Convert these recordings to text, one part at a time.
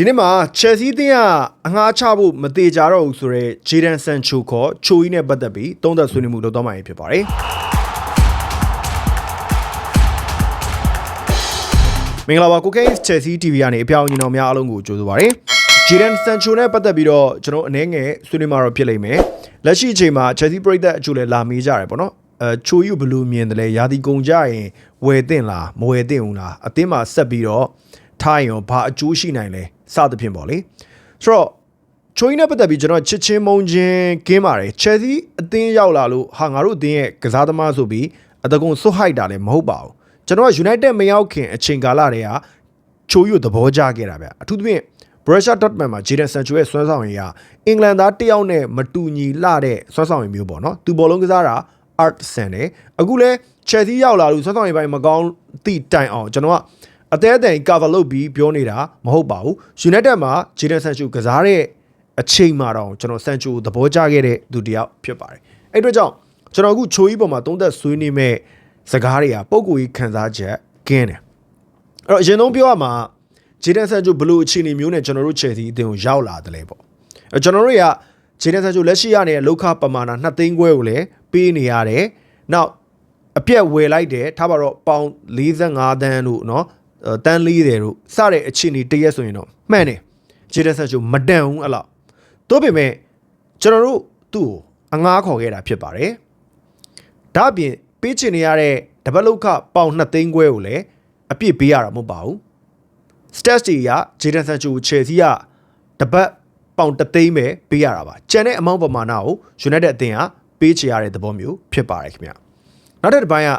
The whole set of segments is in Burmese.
ဒီနေ့မှာ Chelsea တင်းကအငှားချဖို့မသေးကြတော့ဘူးဆိုတော့ Jadon Sancho ခေါ်ချိုကြီးနဲ့ပတ်သက်ပြီးသုံးသက်ဆွေးနွေးမှုလုပ်တော့မှဖြစ်ပါတယ်မင်္ဂလာပါကိုကိန်း Chelsea TV ကနေအပြောင်းအညီတော်များအားလုံးကိုကြိုဆိုပါရစေ။ Jadon Sancho နဲ့ပတ်သက်ပြီးတော့ကျွန်တော်အနေငယ်ဆွေးနွေးမှာတော့ဖြစ်လိမ့်မယ်။လက်ရှိအချိန်မှာ Chelsea ပြည်သက်အကျိုးလဲလာမေးကြတယ်ပေါ့နော်။အဲချိုကြီးကိုဘယ်လိုမြင်တယ်လဲ။ယာတီကုန်ကြရင်ဝယ်တင်လားမဝယ်တင်ဘူးလား။အသင်းမှာဆက်ပြီးတော့ထားရင်ရောဘာအကျိုးရှိနိုင်လဲ စသဖြင့်ပေါ့လေ။ဆိုတော့ချိုကြီးနဲ့ပတ်သက်ပြီးကျွန်တော်ချစ်ချင်းမုန်းချင်းကင်းပါတယ်။ Chelsea အသင်းရောက်လာလို့ဟာငါတို့အသင်းရဲ့ကစားသမားဆိုပြီးအတကုံစွတ်ဟိုက်တာလည်းမဟုတ်ပါဘူး။ကျွန်တော်က United မရောက်ခင်အချိန်ကာလတည်းကချိုကြီးကိုသဘောကျခဲ့တာဗျအထူးသဖြင့် Borussia Dortmund မှာ Jadon Sancho ရဲ့ဆွမ်းဆောင်ရည်ကအင်္ဂလန်သားတစ်ယောက်နဲ့မတူညီလှတဲ့ဆွမ်းဆောင်ရည်မျိုးပေါ့နော်သူဘောလုံးကစားတာ art ဆန်တယ်အခုလဲ Chelsea ရောက်လာလို့ဆွမ်းဆောင်ရည်ပိုင်းမကောင်းသည့်တိုင်အောင်ကျွန်တော်က အသေးအတန် cover လုပ်ပြီးပြောနေတာမဟုတ်ပါဘူး United မှာ Jadon Sancho ကစားတဲ့အချိန်မှာတော့ကျွန်တော် Sancho သဘောကျခဲ့တဲ့သူတစ်ယောက်ဖြစ်ပါတယ်အဲ့အတွက်ကြောင့်ကျွန်တော်အခုချိုးကြီးပေါ်မှာသုံးသက်ဆွေးနွေးမဲ့စကားတွေကပုံကိုကြီးခံစားချက်ကင်းတယ်အဲ့တော့အရင်ဆုံးပြောရမှာဂျေဒန်ဆန်ချိုဘလို့အခြေအနေမျိုးနဲ့ကျွန်တော်တို့ချယ်စီအသင်းကိုရောက်လာတယ်လေပေါ့အဲကျွန်တော်တို့ကဂျေဒန်ဆန်ချိုလက်ရှိရနေတဲ့လောက်ခပမာဏ2သိန်းခွဲကိုလည်းပေးနေရတယ်နောက်အပြက်ဝယ်လိုက်တယ်ထားပါတော့ပေါင်45တန်းတို့เတန်းလေးတယ်တို့စတဲ့အခြေအနေတရက်ဆိုရင်တော့မှန်တယ်ဂျေဒန်ဆန်ချိုမတန်ဘူးအဲ့လောက်သို့ပေမဲ့ကျွန်တော်တို့သူ့ကိုအငားခေါ်ခဲ့တာဖြစ်ပါတယ်ဒါအပြင်ပေးချင်နေရတဲ့တပတ်လောက်ခပေါင်2သိန်းခွဲကိုလည်းအပြစ်ပေးရတာမဟုတ်ပါဘူးစတက်တီကဂျေဒန်ဆန်ချိုချယ်ဆီကတပတ်ပေါင်3သိန်းပဲပေးရတာပါကျန်တဲ့အမောင်းပမာဏကိုယူနိုက်တက်အသင်းကပေးချရတဲ့သဘောမျိုးဖြစ်ပါတယ်ခင်ဗျနောက်တစ်ပိုင်းက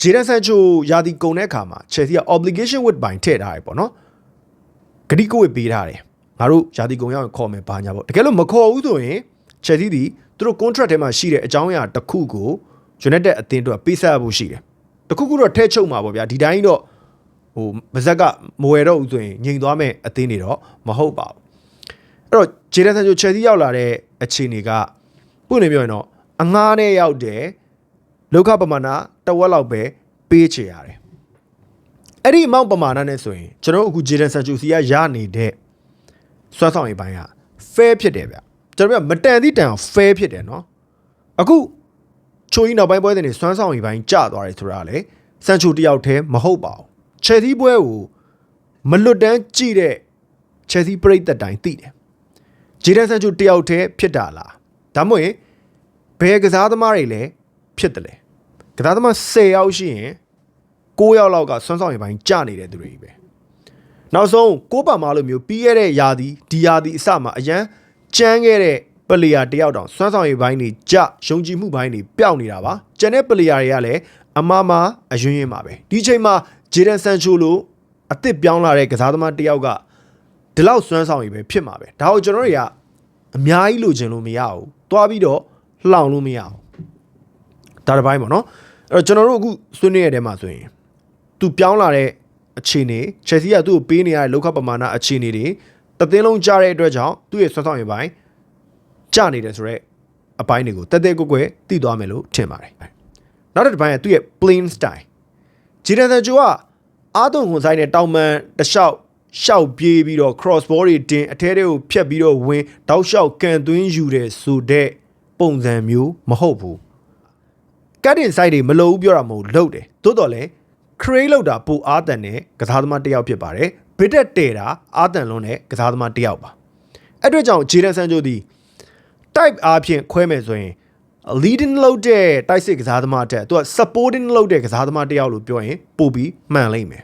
ဂျေဒန်ဆန်ချူယာတီကုန်တဲ့အခါမှာ Chelsea က obligation with ဘိုင်ထည့်ထားတယ်ပေါ့နော်ဂတိကဝတ်ပေးထားတယ်ငါတို့ယာတီကုန်ရောက်ရင်ခေါ်မယ်ဘာညာပေါ့တကယ်လို့မခေါ်ဘူးဆိုရင် Chelsea ဒီသူတို့ contract ထဲမှာရှိတဲ့အကြောင်းအရာတစ်ခုကို United အသင်းတို့ပေးဆက်ဖို့ရှိတယ်တခုခုတော့ထဲချုပ်မှာပေါ့ဗျာဒီတိုင်းတော့ဟိုမဇက်ကမဝယ်တော့ဘူးဆိုရင်ငြိမ်သွားမဲ့အသင်းတွေတော့မဟုတ်ပါဘူးအဲ့တော့ဂျေဒန်ဆန်ချိုချယ်ဆီရောက်လာတဲ့အခြေအနေကပွင့်နေပြောရင်တော့အငားနဲ့ရောက်တယ် လောက်ခပမာဏတဝက်လောက်ပဲပေးချေရတယ်အဲ့ဒီအမောင့်ပမာဏနဲ့ဆိုရင်ကျွန်တော်အခုဂျေဒန်ဆန်ချိုစီကရနေတဲ့စွမ်းဆောင်ရည်ပိုင်းက fair ဖြစ်တယ်ဗျကျွန်တော်ကမတန်သည့်တန်အောင် fair ဖြစ်တယ်နော်အခုချိုကြီးနောက်ပိုင်းပွဲတွေစွမ်းဆောင်ရည်ပိုင်းကျသွားတယ်ဆိုတာလေဆန်ချိုတယောက်တည်းမဟုတ်ပါဘူးချယ်ဆီပွဲကိုမလွတ်တမ်းကြည့်တဲ့ချယ်ဆီပရိသတ်တိုင်းသိတယ်ဂျေဒန်ဆန်ချူတယောက်တည်းဖြစ်တာလားဒါမှမဟုတ်ဘယ်ကစားသမားတွေလဲဖြစ်တယ်လေ ကစားသမား10ယောက်ရှိရင်9ယောက်လောက်ကဆွမ်းဆောင်ရပိုင်းကြနေတဲ့သူတွေကြီးပဲနောက်ဆုံးကိုပါမာလိုမျိုးပြီးခဲ့တဲ့ယာဒီဒီယာဒီအစမှာအရန်ကြမ်းခဲ့တဲ့ပလေယာတယောက်တောင်စွမ်းဆောင်ရည်ပိုင်းတွေကြယုံကြည်မှုပိုင်းတွေပျောက်နေတာပါကျန်တဲ့ပလေယာတွေကလည်းအမမအယွင်းယွင်းပါပဲဒီချိန်မှာဂျေဒန်ဆန်ချိုလိုအစ်စ်ပြောင်းလာတဲ့ကစားသမားတစ်ယောက်ကဒီလောက်စွမ်းဆောင်ရည်ပဲဖြစ်မှာပဲဒါကိုကျွန်တော်တွေကအများကြီးလိုချင်လို့မရဘူးသွားပြီးတော့လှောင်လို့မရဘူးဒါတစ်ပိုင်းပေါ့နော်အဲ့ တော့ကျွန်တော်တို့အခုဆွေးနွေးရတဲ့မှာဆိုရင်သူပြောင်းလာတဲ့အခြေအနေချက်စီကသူ့ကိုပေးနေရတဲ့လောက်ခပမာဏအခြေအနေတွေတသင်းလုံးကြားတဲ့အတွက်ကြောင့်သူ့ရဲ့စွမ်းဆောင်ရည်ပိုင်းကျနေတယ်ဆိုတော့အပိုင်းတွေကိုတက်တက်ကွက်ကွက်သိသွားမယ်လို့ထင်ပါတယ်နောက်တစ်ပိုင်းကသူ့ရဲ့ plain style ဂျီဒန်ဆန်ဂျိုကအာသွန်ခွန်ဆိုင်နဲ့တောင်ပန်တလျှောက်ရှောက်ပြေးပြီးတော့ cross ball တွေတင်အထဲတွေကိုဖြတ်ပြီးတော့ဝင်တောက်လျှောက်ကန်သွင်းယူတဲ့ဆိုတဲ့ပုံစံမျိုးမဟုတ်ဘူး ကတ်တင် site တွေမလို့ဘူးပြောတာမဟုတ်လို့တယ်သို့တော်လည်း crane လောက်တာပိုအားတန်တဲ့ကစားသမားတစ်ယောက်ဖြစ်ပါတယ်ဘစ်တက်တဲတာအားတန်လုံးတဲ့ကစားသမားတစ်ယောက်ပါအဲ့အတွက်ကြောင့်ဂျေဒန်ဆန်ဂျိုဒီ type အားဖြင့်ခွဲမယ်ဆိုရင် leading လုပ်တဲ့တိုက်စစ်ကစားသမားတက်သူက supporting လုပ်တဲ့ကစားသမားတယောက်လို့ပြောရင်ပို့ပြီးမှန်လိမ့်မယ်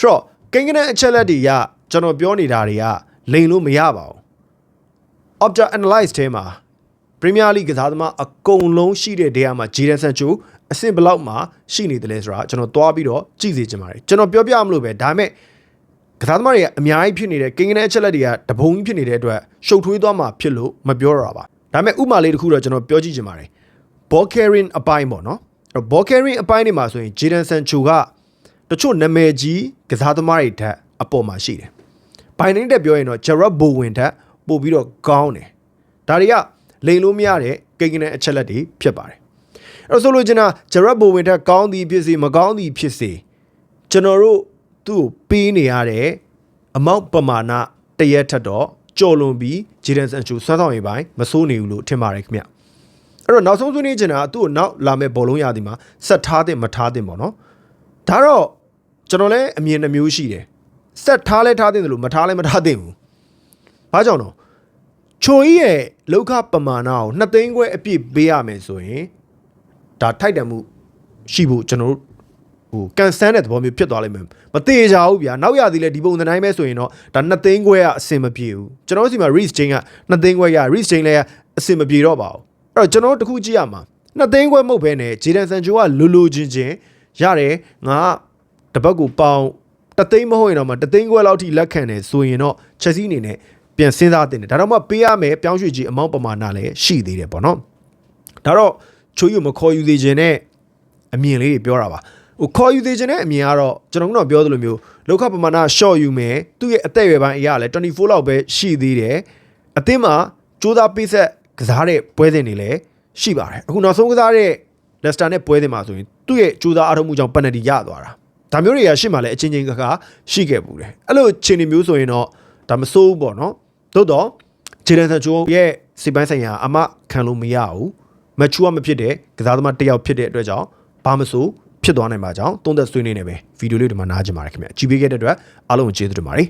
ဆိုတော့ကိန်းကနန်းအချက်လက်တွေကကျွန်တော်ပြောနေတာတွေကလိန်လို့မရပါဘူး Opta Analyze ထဲမှာ Premier League ကစားသမားအကုန်လုံးရှိတဲ့နေရာမှာ Jadon Sancho အဆင့်ဘလောက်မှာရှိနေတယ်လဲဆိုတာကျွန်တော်သွားပြီးတော့ကြည့်စေချင်ပါတယ်ကျွန်တော်ပြောပြမလို့ပဲဒါပေမဲ့ကစားသမားတွေကအများကြီးဖြစ်နေတဲ့ကိန်းကနန်းအချက်လက်တွေကတပုံကြီးဖြစ်နေတဲ့အတွက်ရှုပ်ထွေးသွားမှာဖြစ်လို့မပြောရတာပါဒါပေမဲ့ဥမာလေးတစ်ခုတော့ကျွန်တော်ပြောကြည့်ချင်ပါတယ် ball carrying အပိုင်းပေါ့နော်အဲ့ ball carrying အပိုင်းတွေမှာဆိုရင် Jadon Sancho ကတချို့နာမည်ကြီးကစားသမားတွေထက်အပေါ်မှာရှိတယ်။ဘိုင်နင်းတက်ပြောရင်တော့ Gerard Bowen ထက်ပို့ပြီးတော့ကောင်းတယ်။ဒါတွေက လိန်လို့မရတဲ့ကိန်းကနန်းအချက်လက်တွေဖြစ်ပါတယ်။အဲ့တော့ဆိုလိုချင်တာ Gerard Bowen ထက်ကောင်းသည်ဖြစ်စေမကောင်းသည်ဖြစ်စေကျွန်တော်တို့သူ့ကိုပေးနေရတဲ့အမောက်ပမာဏတရက်ထက်တော့ကြော်လွန်ပြီးဂျေဒန်ဆန်ချူစွမ်းဆောင်ရည်ပိုင်းမစိုးနေဘူးလို့ထင်ပါတယ်ခင်ဗျအဲ့တော့နောက်ဆုံးဆွေးနွေးချင်တာကသူ့ကိုနောက်လာမဲ့ဘောလုံးရသည်မှာဆက်ထားတဲ့မထားတဲ့ပေါ့နော်ဒါတော့ကျွန်တော်လည်းအမြင်နှမျိုးရှိတယ်ဆက်ထားလဲထားတဲ့တယ်လို့မထားလဲမထားတဲ့ဘူးဘာကြောင့်တော့ ချိုကြီးရဲ့လောက်ခပမာဏကိုနှစ်သိန်းခွဲအပြည့်ပေးရမယ်ဆိုရင်ဒါထိုက်တန်မှုရှိဖို့ကျွန်တော်တို့ဟိုကန်ဆန်းတဲ့သဘောမျိုးဖြစ်သွားလိမ့်မယ်မသေးကြဘူးဗျာနောက်ရသည်လဲဒီပုံသဏ္ဍာန်ပဲဆိုရင်တော့ဒါနှစ်သိန်းခွဲကအဆင်မပြေဘူးကျွန်တော်တို့စီမှာ reach chain ကနှစ်သိန်းခွဲရ reach chain လဲအဆင်မပြေတော့ပါဘူးအဲ့တော့ကျွန်တော်တို့တစ်ခုကြည့်ရမှာနှစ်သိန်းခွဲမဟုတ်ဘဲနဲ့ဂျေဒန်ဆန်ချိုကလူလူချင်းချင်းရတယ်ငါကတပတ်ကိုပေါင်တသိန်းမဟုတ်ရင်တော့မှတသိန်းခွဲလောက်ထိလက်ခံတယ်ဆိုရင်တော့ချက်စီအနေနဲ့ ပြန်စဉ်းစားတင်တယ်ဒါတော့မှပေးရမယ်ပြောင်းရွှေ့ကြီးအမောင့်ပမာဏလည်းရှိသေးတယ်ပေါ့နော်ဒါတော့ချိုးယူမခေါ်ယူသေးခြင်းနဲ့အမြင်လေးတွေပြောတာပါဟိုခေါ်ယူသေးခြင်းနဲ့အမြင်ကတော့ကျွန်တော်ကတော့ပြောသလိုမျိုးလောက်ခပမာဏ short ယူမယ်သူ့ရဲ့အသက်အရွယ်ပိုင်းအရာလည်း24လောက်ပဲရှိသေးတယ်အသင်းမှာကြိုးစားပေးဆက်ကစားတဲ့ပွဲစဉ်တွေလည်းရှိပါတယ်အခုနောက်ဆုံးကစားတဲ့ Leicester နဲ့ပွဲစဉ်မှာဆိုရင်သူ့ရဲ့ကြိုးစားအားထုတ်မှုကြောင့်ပက်နတီရသွားတာဒါမျိုးတွေကရှေ့မှာလည်းအချင်းချင်းကကရှိခဲ့ပူတယ်အဲ့လိုခြေနေမျိုးဆိုရင်တော့ဒါမစိုးဘူးပေါ့နော် သို့တော့ဂျေဒန်ဆန်ချိုရဲ့စိတ်ပိုင်းဆိုင်ရာအမခံလို့မရဘူးမချူကမဖြစ်တဲ့ကစားသမားတစ်ယောက်ဖြစ်တဲ့အတွက်ကြောင့်ဘာမစိုးဖြစ်သွားနိုင်ပါကြောင်းသုံးသက်ဆွေးနွေးနေပဲဗီဒီယိုလေးဒီမှာနားကြင်ပါတယ်ခင်ဗျကြည့်ပေးခဲ့တဲ့အတွက်အားလုံးကိုကျေးဇူးတင်ပါတယ်